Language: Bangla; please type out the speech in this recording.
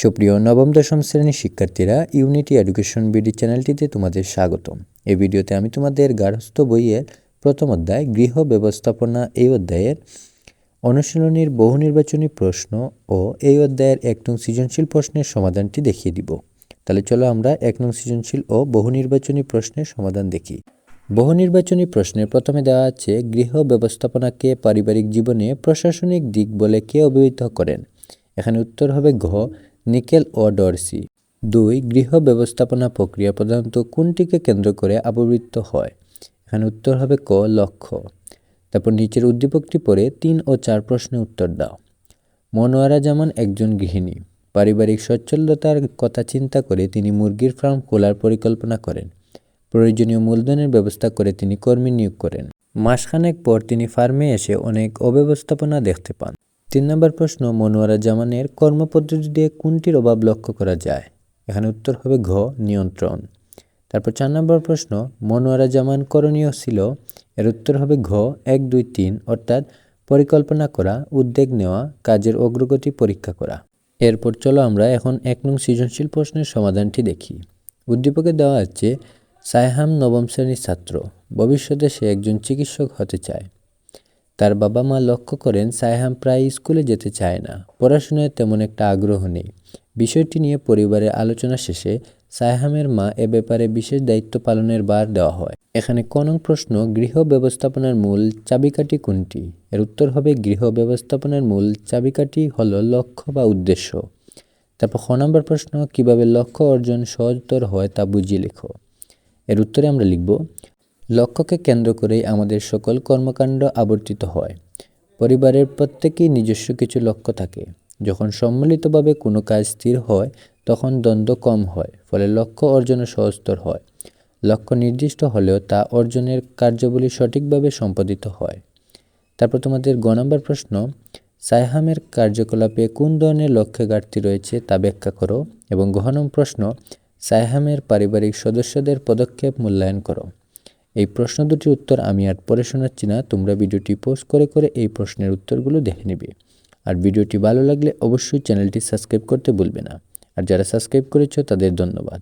সুপ্রিয় নবম, দশম শ্রেণির শিক্ষার্থীরা ইউনিটি এডুকেশন বিডি চ্যানেলটিতে তোমাদের স্বাগতম। এই ভিডিওতে আমি তোমাদের গার্হস্থ্য বইয়ের প্রথম অধ্যায়, গৃহ ব্যবস্থাপনা, এই অধ্যায়ের অনুশীলনীর বহু নির্বাচনী প্রশ্ন ও এই অধ্যায়ের এক নং সৃজনশীল প্রশ্নের সমাধানটি দেখিয়ে দিব। তাহলে চলো আমরা এক নং সৃজনশীল ও বহু নির্বাচনী প্রশ্নের সমাধান দেখি। বহু নির্বাচনী প্রশ্নের প্রথমে দেওয়া আছে, গৃহ ব্যবস্থাপনাকে পারিবারিক জীবনে প্রশাসনিক দিক বলে কে অভিহিত করেন? এখানে উত্তর হবে ঘ নিকেল ও ডরসি। দুই, গৃহ ব্যবস্থাপনা প্রক্রিয়া প্রধানত কোনটিকে কেন্দ্র করে আবৃত্ত হয়? এখানে উত্তর হবে ক, লক্ষ্য। তারপর নিচের উদ্দীপকটি পড়ে তিন ও চার প্রশ্নের উত্তর দাও। মনোয়ারা জামান একজন গৃহিণী। পারিবারিক সচ্ছলতার কথা চিন্তা করে তিনি মুরগির ফার্ম খোলার পরিকল্পনা করেন। প্রয়োজনীয় মূলধনের ব্যবস্থা করে তিনি কর্মী নিয়োগ করেন। মাসখানেক পর তিনি ফার্মে এসে অনেক অব্যবস্থাপনা দেখতে পান। তিন নম্বর প্রশ্ন, মনোয়ারা জামানের কর্মপদ্ধতি দিয়ে কোনটির অভাব লক্ষ্য করা যায়? এখানে উত্তর হবে ঘ, নিয়ন্ত্রণ। তারপর চার নম্বর প্রশ্ন, মনোয়ারা জামান করণীয় ছিল? এর উত্তর হবে ঘ, এক, দুই, তিন, অর্থাৎ পরিকল্পনা করা, উদ্যোগ নেওয়া, কাজের অগ্রগতি পরীক্ষা করা। এরপর চলো আমরা এখন এক নং সৃজনশীল প্রশ্নের সমাধানটি দেখি। উদ্দীপকে দেওয়া আছে সায়হাম নবম শ্রেণির ছাত্র, ভবিষ্যতে সে একজন চিকিৎসক হতে চায়। তার বাবা মা লক্ষ্য করেন সায়হাম প্রায় স্কুলে যেতে চায় না। পড়াশোনায় তেমন একটা আগ্রহ নেই। বিষয়টি নিয়ে পরিবারের আলোচনা শেষে সায়হামের মা এ ব্যাপারে বিশেষ দায়িত্ব পালনের বার দেওয়া হয়। এখানে কোন প্রশ্ন, গৃহ ব্যবস্থাপনার মূল চাবিকাঠি কোনটি? এর উত্তর হবে, গৃহ ব্যবস্থাপনার মূল চাবিকাঠি হল লক্ষ্য বা উদ্দেশ্য। তারপর খ নম্বর প্রশ্ন, কীভাবে লক্ষ্য অর্জন সহজতর হয় তা বুঝিয়ে লেখো। এর উত্তরে আমরা লিখব লক্ষ্যকে কেন্দ্র করেই আমাদের সকল কর্মকাণ্ড আবর্তিত হয়। পরিবারের প্রত্যেকেই নিজস্ব কিছু লক্ষ্য থাকে। যখন সম্মিলিতভাবে কোনো কাজ স্থির হয়, তখন দ্বন্দ্ব কম হয়, ফলে লক্ষ্য অর্জনে সহজতর হয়। লক্ষ্য নির্দিষ্ট হলেও তা অর্জনের কার্যাবলী সঠিকভাবে সম্পাদিত হয়। তারপর তোমাদের গ নম্বর প্রশ্ন, সাইহামের কার্যকলাপে কোন ধরনের লক্ষ্যে ঘাটতি রয়েছে তা ব্যাখ্যা করো। এবং গহনম প্রশ্ন, সাইহামের পারিবারিক সদস্যদের পদক্ষেপ মূল্যায়ন করো। এই প্রশ্ন দুটির উত্তর আমি আর পরে শোনাচ্ছি না। তোমরা ভিডিওটি পোস্ট করে করে এই প্রশ্নের উত্তরগুলো দেখে নেবে। আর ভিডিওটি ভালো লাগলে অবশ্যই চ্যানেলটি সাবস্ক্রাইব করতে ভুলবে না। আর যারা সাবস্ক্রাইব করেছ তাদের ধন্যবাদ।